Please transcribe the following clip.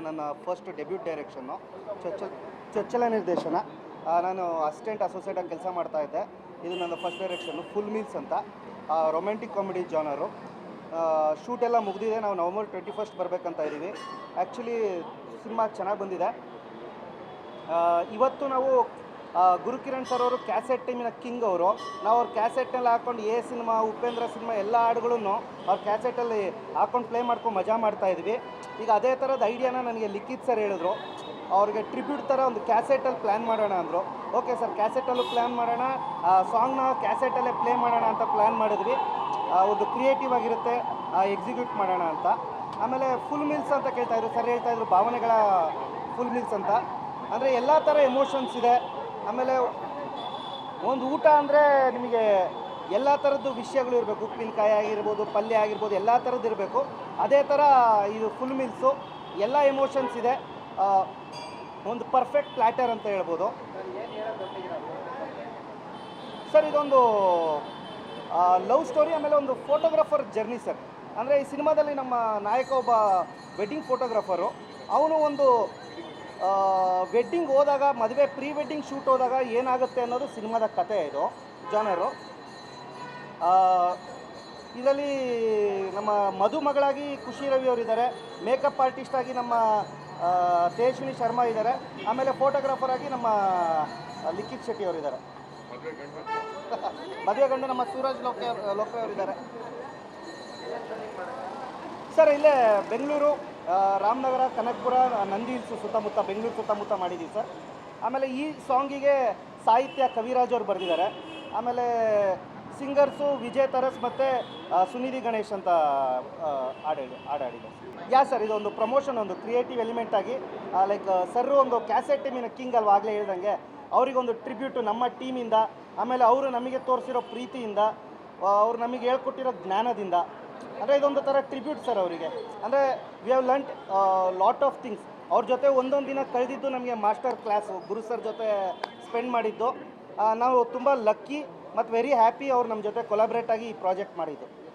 ಇದು ನನ್ನ first debut direction ಚೊಚ್ಚ, ಚೊಚ್ಚಲ ನಿರ್ದೇಶನ. ನಾನು ಅಸಿಸ್ಟೆಂಟ್ ಅಸೋಸಿಯೇಟಾಗಿ ಕೆಲಸ ಮಾಡ್ತಾ ಇದ್ದೆ. ಇದು ನನ್ನ ಫಸ್ಟ್ ಡೈರೆಕ್ಷನ್ನು ಫುಲ್ ಮೀಲ್ಸ್ ಅಂತ. ರೊಮ್ಯಾಂಟಿಕ್ ಕಾಮಿಡಿ ಜಾನರು ಶೂಟ್ ಎಲ್ಲ ಮುಗಿದಿದೆ. ನಾವು ನವಂಬರ್ ಟ್ವೆಂಟಿ ಫಸ್ಟ್ ಬರಬೇಕಂತ ಇದ್ದೀವಿ. ಆ್ಯಕ್ಚುಲಿ ಸಿನಿಮಾ ಚೆನ್ನಾಗಿ ಬಂದಿದೆ. ಇವತ್ತು ನಾವು ಗುರುಕಿರಣ್ ಸರ್ ಅವರು ಕ್ಯಾಸೆಟ್ ಟೈಮಿನ ಕಿಂಗ್ ಅವರು. ನಾವು ಅವ್ರ ಕ್ಯಾಸೆಟ್ನಲ್ಲಿ ಹಾಕೊಂಡು ಎ ಸಿನಿಮಾ, ಉಪೇಂದ್ರ ಸಿನಿಮಾ ಎಲ್ಲ ಹಾಡುಗಳನ್ನು ಅವ್ರ ಕ್ಯಾಸೆಟಲ್ಲಿ ಹಾಕೊಂಡು ಪ್ಲೇ ಮಾಡ್ಕೊಂಡು ಮಜಾ ಮಾಡ್ತಾ ಇದ್ವಿ. ಈಗ ಅದೇ ಥರದ ಐಡಿಯಾನ ನನಗೆ ಲಿಖಿತ್ ಸರ್ ಹೇಳಿದ್ರು. ಅವ್ರಿಗೆ ಟ್ರಿಬ್ಯೂಟ್ ಥರ ಒಂದು ಕ್ಯಾಸೆಟಲ್ಲಿ ಪ್ಲ್ಯಾನ್ ಮಾಡೋಣ ಅಂದರು. ಓಕೆ ಸರ್ ಕ್ಯಾಸೆಟಲ್ಲೂ ಪ್ಲ್ಯಾನ್ ಮಾಡೋಣ. ಆ ಸಾಂಗ್ನ ಕ್ಯಾಸೆಟಲ್ಲೇ ಪ್ಲೇ ಮಾಡೋಣ ಅಂತ ಪ್ಲ್ಯಾನ್ ಮಾಡಿದ್ವಿ. ಒಂದು ಕ್ರಿಯೇಟಿವ್ ಆಗಿರುತ್ತೆ ಎಕ್ಸಿಕ್ಯೂಟ್ ಮಾಡೋಣ ಅಂತ. ಆಮೇಲೆ ಫುಲ್ ಮಿಲ್ಸ್ ಅಂತ ಕೇಳ್ತಾಯಿದ್ರು ಸರ್ ಹೇಳ್ತಾಯಿದ್ರು ಭಾವನೆಗಳ ಫುಲ್ ಮಿಲ್ಸ್ ಅಂತ. ಅಂದರೆ ಎಲ್ಲ ಥರ ಎಮೋಷನ್ಸ್ ಇದೆ. ಆಮೇಲೆ ಒಂದು ಊಟ ಅಂದರೆ ನಿಮಗೆ ಎಲ್ಲ ಥರದ್ದು ವಿಷಯಗಳು ಇರಬೇಕು. ಉಪ್ಪಿನಕಾಯಿ ಆಗಿರ್ಬೋದು, ಪಲ್ಯ ಆಗಿರ್ಬೋದು, ಎಲ್ಲ ಥರದ್ದು ಇರಬೇಕು. ಅದೇ ಥರ ಇದು ಫುಲ್ ಮೀಲ್ಸು ಎಲ್ಲ ಎಮೋಷನ್ಸ್ ಇದೆ. ಒಂದು ಪರ್ಫೆಕ್ಟ್ ಪ್ಲ್ಯಾಟರ್ ಅಂತ ಹೇಳ್ಬೋದು. ಸರ್, ಇದೊಂದು ಲವ್ ಸ್ಟೋರಿ ಆಮೇಲೆ ಒಂದು ಫೋಟೋಗ್ರಾಫರ್ ಜರ್ನಿ ಸರ್. ಅಂದರೆ ಈ ಸಿನಿಮಾದಲ್ಲಿ ನಮ್ಮ ನಾಯಕ ಒಬ್ಬ ವೆಡ್ಡಿಂಗ್ ಫೋಟೋಗ್ರಾಫರು ಅವನು ಒಂದು ವೆಡ್ಡಿಂಗ್ ಹೋದಾಗ ಮದುವೆ ಪ್ರೀ ವೆಡ್ಡಿಂಗ್ ಶೂಟ್ ಹೋದಾಗ ಏನಾಗುತ್ತೆ ಅನ್ನೋದು ಸಿನಿಮಾದ ಕತೆ ಇದು. ಜನರು. ಇದರಲ್ಲಿ ನಮ್ಮ ಮದುಮಗಳಾಗಿ ಖುಷಿ ರವಿ ಅವರಿದ್ದಾರೆ ಮೇಕಪ್ ಆರ್ಟಿಸ್ಟ್ ಆಗಿ ನಮ್ಮ ತೇಜ್ವಿನಿ ತೇಜಸ್ವಿನಿ ಶರ್ಮಾ ಇದ್ದಾರೆ. ಆಮೇಲೆ ಫೋಟೋಗ್ರಾಫರ್ ಆಗಿ ನಮ್ಮ ಲಿಖಿತ್ ಶೆಟ್ಟಿ ಅವರಿದ್ದಾರೆ ಮದುವೆ ಗಂಡು. ನಮ್ಮ ಸೂರಜ್ ಲೋಕೆ ಲೋಕೆ ಅವರಿದ್ದಾರೆ ಸರ್ ಇಲ್ಲೇ ಬೆಂಗಳೂರು. ರಾಮನಗರ ಕನಕಪುರ ನಂದಿ ಹಿಲ್ಸ್ ಸುತ್ತಮುತ್ತ ಬೆಂಗಳೂರು ಸುತ್ತಮುತ್ತ ಮಾಡಿದ್ದೀವಿ ಸರ್. ಆಮೇಲೆ ಈ ಸಾಂಗಿಗೆ ಸಾಹಿತ್ಯ ಕವಿರಾಜ್ ಅವರು ಬರೆದಿದ್ದಾರೆ. ಆಮೇಲೆ ಸಿಂಗರ್ಸು ವಿಜಯ್ ತರಸ್ ಮತ್ತು ಸುನಿಧಿ ಗಣೇಶ್ ಅಂತ ಆ, ಹಾಡು ಹೇಳಿ- ಯಾ ಸರ್? ಇದೊಂದು ಪ್ರಮೋಷನ್ ಒಂದು ಕ್ರಿಯೇಟಿವ್ ಎಲಿಮೆಂಟ್ ಆಗಿ ಲೈಕ್ ಸರ್ ಒಂದು ಕ್ಯಾಸೆಟ್ ಟೀಮಿನ ಕಿಂಗ್ ಅಲ್ವಾ ಆಗಲೇ ಹೇಳ್ದಂಗೆ ಅವರಿಗೊಂದು ಟ್ರಿಬ್ಯೂಟು ನಮ್ಮ ಟೀಮಿಂದ ಆಮೇಲೆ ಅವರು ನಮಗೆ ತೋರಿಸಿರೋ ಪ್ರೀತಿಯಿಂದ ಅವ್ರು ನಮಗೆ ಹೇಳ್ಕೊಟ್ಟಿರೋ ಜ್ಞಾನದಿಂದ ಅಂದರೆ ಇದೊಂದು ಥರ ಟ್ರಿಬ್ಯೂಟ್ ಸರ್ ಅವರಿಗೆ. ಅಂದರೆ we have learnt lot of things ಅವ್ರ ಜೊತೆ ಒಂದೊಂದು ದಿನ ಕಳೆದಿದ್ದು ನಮಗೆ ಮಾಸ್ಟರ್ ಕ್ಲಾಸು ಗುರು ಸರ್ ಜೊತೆ ಸ್ಪೆಂಡ್ ಮಾಡಿದ್ದು. ನಾವು ತುಂಬ ಲಕ್ಕಿ ಮತ್ತು ವೆರಿ ಹ್ಯಾಪಿ ಅವ್ರು ನಮ್ಮ ಜೊತೆ ಕೊಲಾಬ್ರೇಟ್ ಆಗಿ ಈ ಪ್ರಾಜೆಕ್ಟ್ ಮಾಡಿದ್ದು.